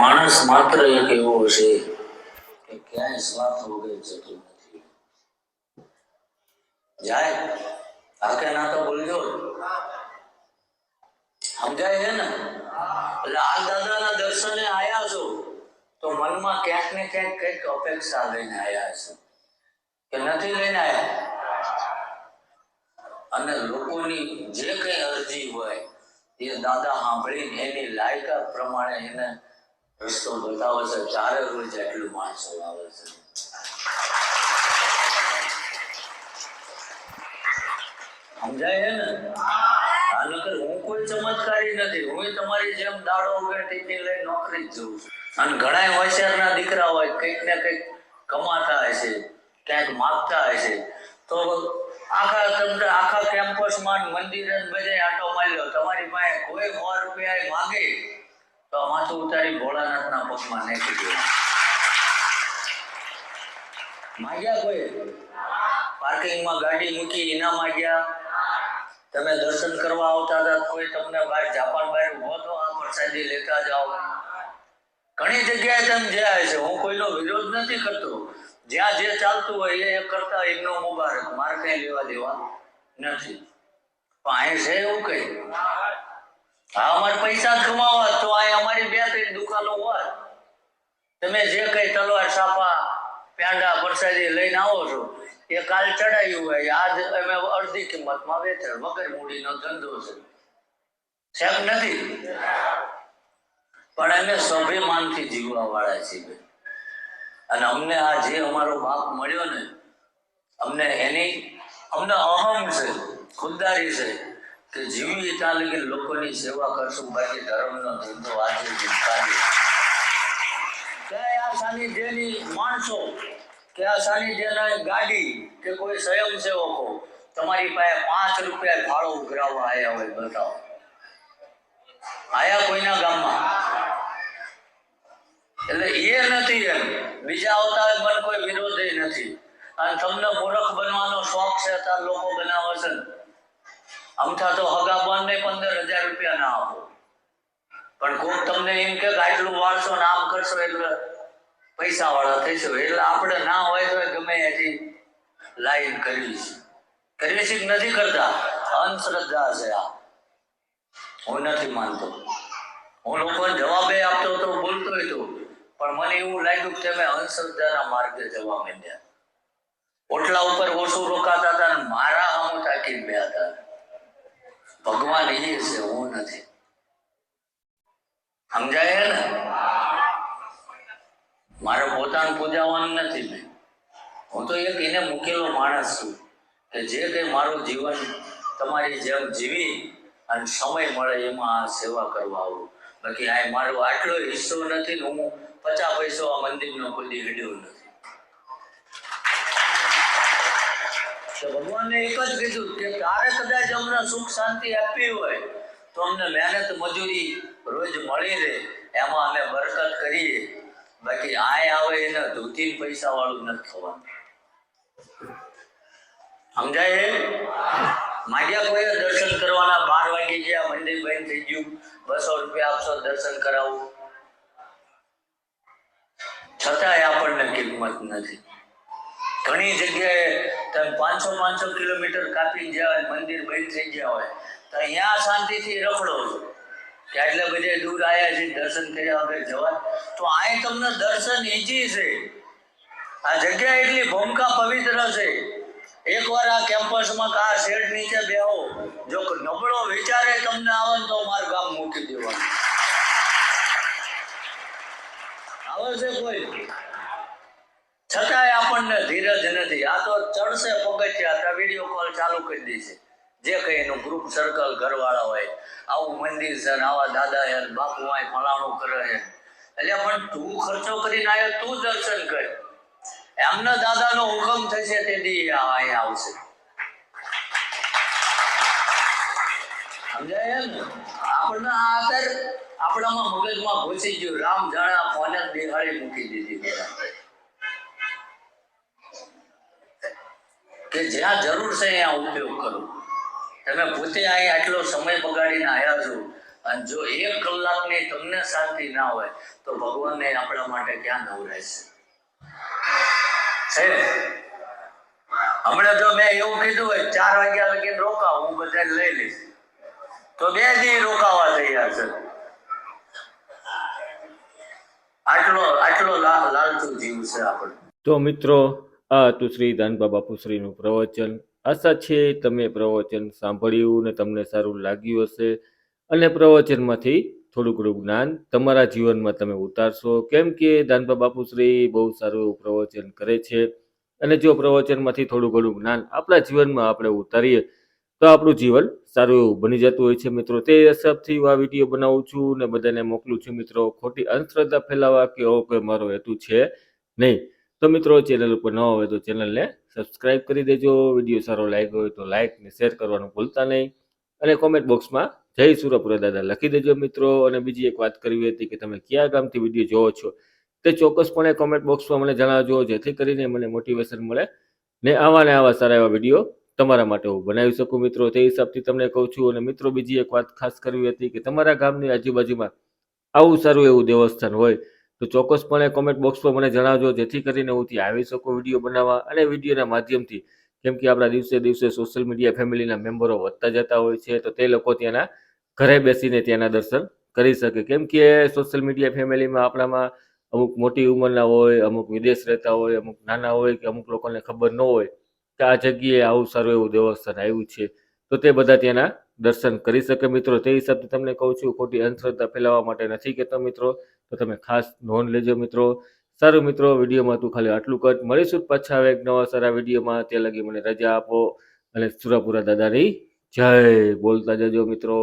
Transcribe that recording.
માણસ માત્ર એક એવો છે કે ક્યાંય સ્વાર્થ વગર જતો નથી. જાય? આકે ના તો બોલજો. સમજાય છે ને? એટલે આ દાદાના દર્શને આયા છો, તો મનમાં ક્યાંક ને ક્યાંક કંઈક અપેક્ષા લઈને આયા છો. કે નથી લઈને આયા? અને લોકોની જે કઈ અરજી હોય, એ દાદા સાંભળીને એની લાયકાત પ્રમાણે એને રસ્તો બતાવે છે, ચારે રોજ એટલું માણસો આવે છે. સમજાય ને? નકર હું કોઈ ચમત્કારી નથી, હું તમારી જેમ દાડો હોય ટીકી લઈ નોકરી જ જઉં છું. અને ઘણા હોશિયારના દીકરા હોય, કંઈક ને કંઈક કમાતા હશે ક્યાંક માગતા હશે તો આખા તમને આખા કેમ્પસમાં ને મંદિરે બધે આટો માર્યો, તમારી પાસે કોઈ સો રૂપિયા માંગે? તો માથું ઉતારી ભોળાનાથના પગમાં નાખી દો માગ્યા કોઈ? પાર્કિંગમાં ગાડી મૂકી એના માગ્યા તમે દર્શન કરવા આવતા હતા, કોઈ તમને બહાર જાપાન બહાર ઊભો તો આ પ્રસાદી લેતા જાઓ ઘણી જગ્યાએ તમે જ્યાં છે. હું કોઈનો વિરોધ નથી કરતો. જ્યાં જે ચાલતું હોય એ કરતા એમનો મુબારક. મારે કઈ લેવા દેવા નથી. પણ અહીં છે એવું કઈ? હા, અમારે પૈસા કમાવા તો અહીં અમારી બે ત્રણ દુકાનો હોય. તમે જે કઈ તલવાર સાપા પેંડા, પરસાદી લઈને આવો છો, એ કાલ ચડાયું હોય. આજ અમે અડધી કિંમતમાં વેચાણ વગર મૂડીનો ધંધો છે. શેક નથી. પણ અમે સ્વાભિમાનથી જીવવા વાળા છીએ. અને અમને આ જે અમારો બાપ મળ્યો ને, અમને એની, અમને અહમ છે, ખુદદારી છે. કે જીવી ત્યાં લગી લોકોની સેવા કરશું, બાકી ધર્મનો ધંધો આજે આ સાનિધ્યની માણસો, કે આ સાનિધ્યના ગાડી, કે કોઈ સ્વયંસેવકો, તમારી પાસે પાંચ રૂપિયા ફાળો ઉઘરાવવા આવ્યા હોય, બતાવો. આયા કોઈના ગામમાં? એટલે એ નથી એમ. બીજા આવતા હોય પણ કોઈ વિરોધ નથી. અને તમને મૂર્ખ બનવાનો શોખ છે ત્યાં લોકો બનાવે છે. અમથા તો હગા બંને પંદર હજાર રૂપિયા ના આપો. પણ કોક તમને એમ કે આટલું વાળશો ને આમ કરશો એટલે પૈસા વાળા થઈશું. એટલે આપણે ના હોય તો ગમે એથી લાઈન કરવી છે. કરવી છે નથી કરતા? અંધશ્રદ્ધા છે આ. હું નથી માનતો. હું લોકોને જવાબે આપતો હતો બોલતો હતો પણ મને એવું લાગ્યું કે તમે અંધશ્રદ્ધાના માર્ગે જવા માંડ્યા. ઓટલા ઉપર ઓછું રોકાતા હતા ને મારા આમ તાકી બે હતા. ભગવાન એ છે હું નથી. સમજાય ને? મારે પોતાનું પૂજાવાનું નથી મેં. હું તો એક એને મૂકેલો માણસ છું કે જે કંઈ મારું જીવન તમારી જેમ જીવી અને સમય મળે એમાં આ સેવા કરવા આવું. બાકી આ મારો આટલો હિસ્સો નથી હું પચાસ પૈસો આ મંદિરનો કોઈ હેડ્યો હિડ્યો નથી. તો ભગવાને એક જ કીધું કે તારે કદાચ અમને સુખ શાંતિ આપવી હોય તો અમને મહેનત મજૂરી રોજ મળી રહે, એમાં અમે બરકત કરીએ. બાકી આય આવે એને ધોતી પૈસા વાળું નથી થવાનું. સમજાય માંડ્યા કોઈએ દર્શન કરવાના બાર વાગે ગયા, મંદિર બંધ થઈ ગયું. બસો રૂપિયા આપશો દર્શન કરાવું. છતાંય આપણને કિંમત નથી. ઘણી જગ્યાએ તમે પાંચસો પાંચસો કિલોમીટર કાપી ગયા હોય મંદિર બંધ થઈ ગયા હોય, તો અહીંયા શાંતિથી રખડો છો. કે એટલે બધે દૂર આવ્યા છે, દર્શન કર્યા વગર જવા. તો અહીં તમને દર્શન ઈજી છે. આ જગ્યા એટલી ભૂમિકા પવિત્ર છે. એકવાર આ કેમ્પસમાં કા શેડ નીચે બેહો. જો નબળો વિચારે તમને આવે તો મારું ગામ મૂકી દેવાનું. આવે છે કોઈ? છતાંય આપણને ધીરજ નથી. આ તો ચડશે પગથિયા. વીડિયો કોલ ચાલુ કરી દેશે. જે કંઈ એનું ગ્રુપ સર્કલ ઘરવાળા હોય, આવું મંદિર છે આવા દાદા હે બાપુ હોય ફલાણું કરે છે એટલે પણ તું ખર્ચો કરીને આવ્યો તું દર્શન કર. એમના દાદાનો હુકમ થશે તે દી અહીંયા આવશે. સમજાય ને? આપણને આ અત્યારે આપણામાં મગજમાં ઘૂસી ગયું. રામ જાણે ફોને દેખાડી મૂકી દીધી. જ્યાં જરૂર છે ત્યાં ઉપયોગ કરો તમે પોતે અહીં આટલો સમય બગાડીને આવ્યા છો અને જો એક કલાકની તમને શાંતિ ના હોય, તો ભગવાનને આપણા માટે ક્યાં નવરાશે છે? હમણાં જો મેં એવું કીધું હોય, ચાર વાગ્યા લગી રોકાવ, હું બધા લઈ લઈશ. તો બે દી રોકાવા તૈયાર છે. આટલો આટલો લા- લાલચુ જીવ છે આપણે. તો મિત્રો આ હતું શ્રી દાનબા બાપુશ્રીનું પ્રવચન. આશા છે તમે પ્રવચન સાંભળ્યું ને તમને સારું લાગ્યું હશે. અને પ્રવચનમાંથી થોડું ઘણું જ્ઞાન તમારા જીવનમાં તમે ઉતારશો. કેમ કે દાનબા બાપુશ્રી બહુ સારું એવું પ્રવચન કરે છે. અને જો પ્રવચનમાંથી થોડું ઘણું જ્ઞાન આપણા જીવનમાં આપણે ઉતારીએ, તો આપણું જીવન સારું એવું બની જતું હોય છે. મિત્રો, તે હિસાબથી હું આ વીડિયો બનાવું છું ને બધાને મોકલું છું. મિત્રો, ખોટી અંધશ્રદ્ધા ફેલાવા કે એવો કોઈ મારો હેતુ છે નહીં. તો મિત્રો ચેનલ ઉપર ન હોય તો ચેનલને સબસ્ક્રાઇબ કરી દેજો. વીડિયો સારો લાગ્યો હોય તો લાઇક ને શેર કરવાનું ભૂલતા નહીં. અને કોમેન્ટ બોક્સમાં જય સુરપુરા દાદા લખી દેજો મિત્રો. અને બીજી એક વાત કરવી હતી કે તમે કયા ગામથી વીડિયો જોવો છો તે ચોક્કસપણે કોમેન્ટ બોક્સમાં મને જણાવજો. જેથી કરીને મને મોટિવેશન મળે ને આવા ને આવા સારા એવા વીડિયો તમારા માટે હું બનાવી શકું મિત્રો. તે હિસાબથી તમને કહું છું. અને મિત્રો, બીજી એક વાત ખાસ કરવી હતી કે તમારા ગામની આજુબાજુમાં આવું સારું એવું દેવસ્થાન હોય તો ચોક્કસપણે કોમેન્ટ બોક્સમાં મને જણાવજો, જેથી કરીને હું ત્યાં આવી શકું વીડિયો બનાવવા અને વિડીયોના માધ્યમથી. કેમ કે આપણા દિવસે દિવસે સોશિયલ મીડિયા ફેમિલીના મેમ્બરો વધતા જતા હોય છે, તો તે લોકો ત્યાંના ઘરે બેસીને ત્યાંના દર્શન કરી શકે. કેમ કે સોશિયલ મીડિયા ફેમિલીમાં આપણામાં અમુક મોટી ઉંમરના હોય, અમુક વિદેશ રહેતા હોય, અમુક નાના હોય કે અમુક લોકોને ખબર ન હોય કે આ જગ્યાએ આવું સારું એવું દેવસ્થાન આવ્યું છે. તો તે બધા ત્યાંના દર્શન કરી શકે મિત્રો. તે હિસાબથી તમને કહું છું, ખોટી અંધશ્રદ્ધા ફેલાવવા માટે નથી કહેતો મિત્રો. તો તમે ખાસ નોંધ લેજો મિત્રો. સારું મિત્રો, વિડીયોમાં તું ખાલી આટલું કટ મળીશું પાછા આવે એક નવા સારા વિડીયોમાં. ત્યાં લગી મને રજા આપો. અને સુરાપુરા દાદાની જય. બોલતા જજો મિત્રો.